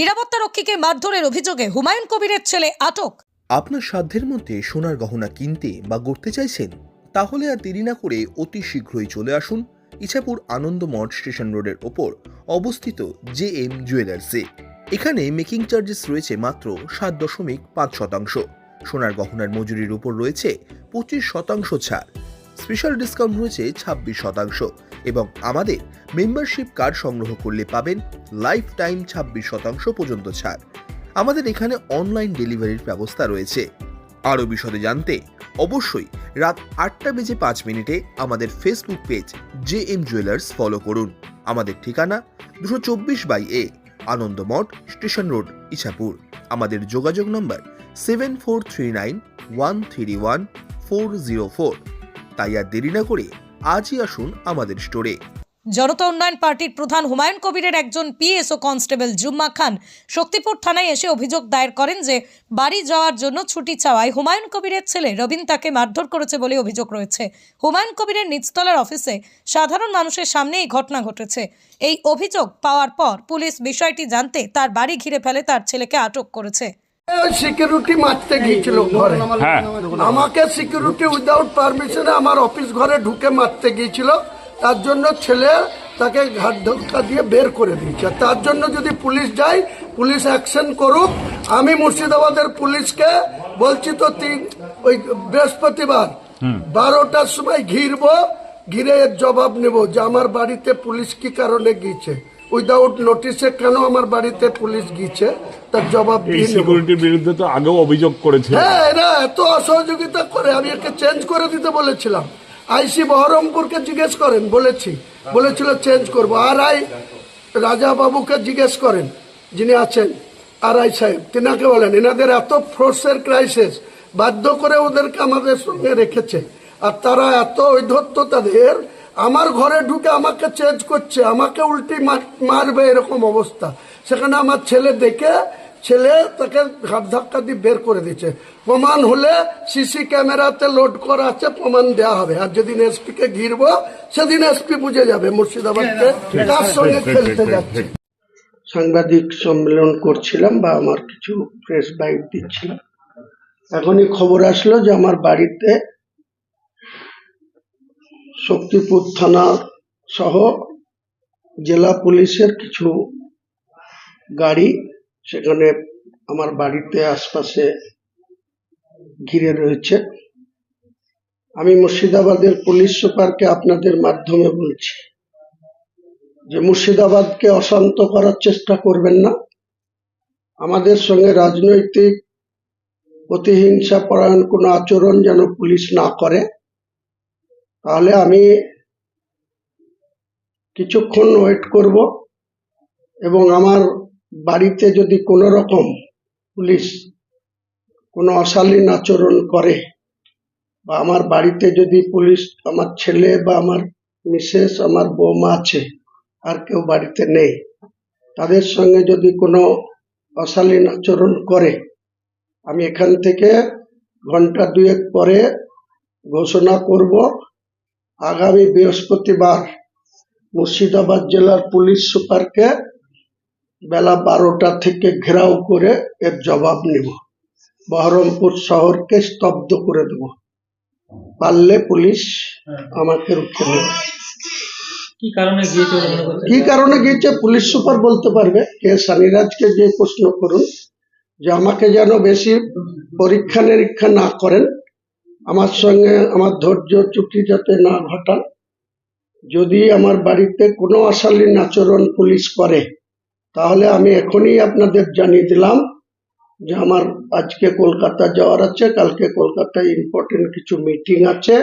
নিরাপত্তা রক্ষীকে মারধরের অভিযোগে হুমায়ুন কবিরের ছেলে আটক। আপনার সাধ্যের মধ্যে সোনার গহনা কিনতে বা গড়তে চাইছেন, তাহলে আর দেরি না করে অতি শীঘ্রই চলে আসুন ইছাপুর আনন্দমঠ স্টেশন রোডের ওপর অবস্থিত জে এম জুয়েলার্সে। এখানে মেকিং চার্জেস রয়েছে মাত্র সাত দশমিক পাঁচ শতাংশ। সোনার গহনার মজুরির উপর রয়েছে পঁচিশ শতাংশ ছাড়। স্পেশাল ডিসকাউন্ট রয়েছে ছাব্বিশ শতাংশ। এবং আমাদের মেম্বারশিপ কার্ড সংগ্রহ করলে পাবেন লাইফ টাইম ছাব্বিশ শতাংশ পর্যন্ত ছাড়। আমাদের এখানে অনলাইন ডেলিভারির ব্যবস্থা রয়েছে। আরও বিশদে জানতে অবশ্যই রাত আটটা বেজে পাঁচ মিনিটে আমাদের Facebook page J M jewellers follow করুন। আমাদের ঠিকানা দুশো চব্বিশ by A, Anandamath station road, Ichhapur. আমাদের যোগাযোগ নম্বর seven four three nine one three one four zero four. তাই আর দেরি না করে আজই আসুন আমাদের স্টোরে। জনতা উন্নয়ন পার্টির প্রধান হুমায়ুন কবিরের একজন পিএস ও কনস্টেবল জুম্মা খান শক্তিপুর থানায় এসে অভিযোগ দায়ের করেন যে, বাড়ি যাওয়ার জন্য ছুটি চাওয়ায় হুমায়ুন কবিরের ছেলে রবিন তাকে মারধর করেছে বলে অভিযোগ রয়েছে। হুমায়ুন কবিরের নিচতলার অফিসে সাধারণ মানুষের সামনে এই ঘটনা ঘটেছে। এই অভিযোগ পাওয়ার পর পুলিশ বিষয়টি জানতে তার বাড়ি ঘিরে ফেলে তার ছেলেকে আটক করেছে। সিকিউরিটি মারতে গিয়েছিল ঘরে। হ্যাঁ। আমাকে সিকিউরিটি উইদাউট পারমিশনে আমার অফিস ঘরে ঢুকে মারতে গিয়েছিল। তার জন্য ছেলে তাকে ঘাট ধাক্কা দিয়ে বের করে দিয়েছে। তার জন্য যদি পুলিশ যায় পুলিশ অ্যাকশন করুক। আমি মুর্শিদাবাদের পুলিশকে বলছি তো তিন ওই বৃহস্পতিবার বারোটার সময় ঘিরবো ঘিরে এর জবাব নেব যে আমার বাড়িতে পুলিশ কি কারণে গিয়েছে। উইদাউট নোটিশে কেন আমার বাড়িতে পুলিশ গিয়েছে? তার জবাব এই দিয়ে সিকিউরিটির বিরুদ্ধে তো আগেও অভিযোগ করেছে। হ্যাঁ এরা এত অসহযোগিতা করে আমি একে চেঞ্জ করে দিতে বলেছিলাম। আইসি বহরমপুরকে জিজ্ঞেস করেন বলেছি। বলেছিল চেঞ্জ করব। আর আই রাজা বাবুকে জিজ্ঞেস করেন যিনি আছেন আর আই সাহেব তিনাকে বলেন এনাদের এত ফোর্সের ক্রাইসিস বাধ্য করে ওদেরকে আমাদের সঙ্গে রেখেছে। আর তারা এত ঐধত্য তাদের আমার ঘরে ঢুকে আমাকে চেঞ্জ করছে, আমাকে উল্টি মারবে এরকম অবস্থা। সেখানে আমার ছেলে দেখে, ছেলে তাকে ঘাট ধাক্কা দিয়ে বের করে দিচ্ছে প্রমাণ হলে সিসি ক্যামেরাতে লোড করা আছে, প্রমাণ দেওয়া হবে। আর যেদিন এসপি কে ঘিরবো, সেদিন এসপি বুঝে যাবে মুর্শিদাবাদকে কার সঙ্গে খেলতে যাচ্ছে। সাংবাদিক সম্মেলন করছিলাম বা আমার কিছু প্রেস বাইট দিচ্ছিলাম। এখনই খবর আসলো যে আমার বাড়িতে শক্তিপুর থানা সহ জেলা পুলিশের কিছু গাড়ি সেখানে আমার বাড়িতে আশপাশে ঘিরে রয়েছে। আমি মুর্শিদাবাদের পুলিশ সুপারকে আপনাদের মাধ্যমে বলছি যে মুর্শিদাবাদকে অশান্ত করার চেষ্টা করবেন না। আমাদের সঙ্গে রাজনৈতিক প্রতিহিংসা পরায়ণ কোনো আচরণ যেন পুলিশ না করে। তাহলে আমি কিছুক্ষণ ওয়েট করব এবং আমার বাড়িতে যদি কোনো রকম পুলিশ কোনো অশালীন আচরণ করে বা আমার বাড়িতে যদি পুলিশ আমার ছেলে বা আমার মিসেস, আমার বৌমা আছে, আর কেউ বাড়িতে নেই, তাদের সঙ্গে যদি কোনো অশালীন আচরণ করে, আমি এখান থেকে ঘণ্টা দুয়েক পরে ঘোষণা করব আগামী বৃহস্পতিবার মুর্শিদাবাদ জেলার পুলিশ সুপারকে বেলা বারোটা থেকে ঘেরাও করে এর জবাব নেব। বহরমপুর শহরকে স্তব্ধ করে দেব। পারলে পুলিশ আমাকে রুখে নেবে। কি কারণে গিয়েছে কি কারণে গিয়েছে পুলিশ সুপার বলতে পারবে। কে? সানিরাজকে যে প্রশ্ন করুন যে আমাকে যেন বেশি পরীক্ষা নিরীক্ষা না করেন আমার সঙ্গে আমার ধৈর্য চুক্তি যাতে না ঘটান, যদি আমার বাড়িতে কোনো অশালীন আচরণ পুলিশ করে, তাহলে আমি এখনই আপনাদের জানিয়ে দিলাম যে আমার আজকে কলকাতা যাওয়ার আছে, কালকে কলকাতায় ইম্পর্টেন্ট কিছু মিটিং আছে।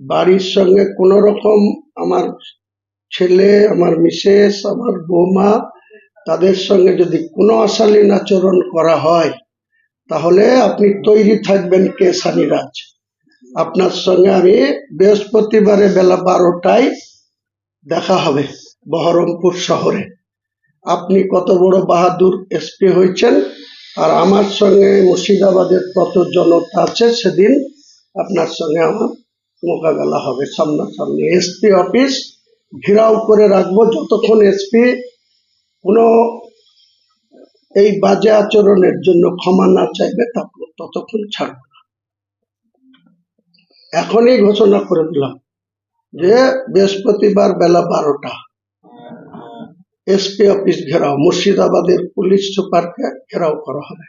বাড়ির সঙ্গে কোনো রকম আমার ছেলে, আমার মিসেস, আমার বৌমা, তাদের সঙ্গে যদি কোনো অশালীন আচরণ করা হয় তাহলে আপনি তৈরি থাকবেন কে সানিরাজ? আপনার সঙ্গে আমি বৃহস্পতিবারে বেলা বারোটায় দেখা হবে বহরমপুর শহরে। আপনি কত বড় বাহাদুর এসপি হয়েছেন আর আমার সঙ্গে মুর্শিদাবাদের কত জনতা আছে সেদিন আপনার সঙ্গে আমার মোকাবেলা হবে সামনাসামনি। এসপি অফিস ঘেরাও করে রাখব, যতক্ষণ এসপি কোনো এই বাজে আচরণের জন্য ক্ষমা না চাইবে ততক্ষণ ছাড়ব না। এখনই ঘোষণা করে দিলাম যে বৃহস্পতিবার বেলা বারোটা এসপি অফিস ঘেরাও, মুর্শিদাবাদের পুলিশ সুপারকে ঘেরাও করা হবে।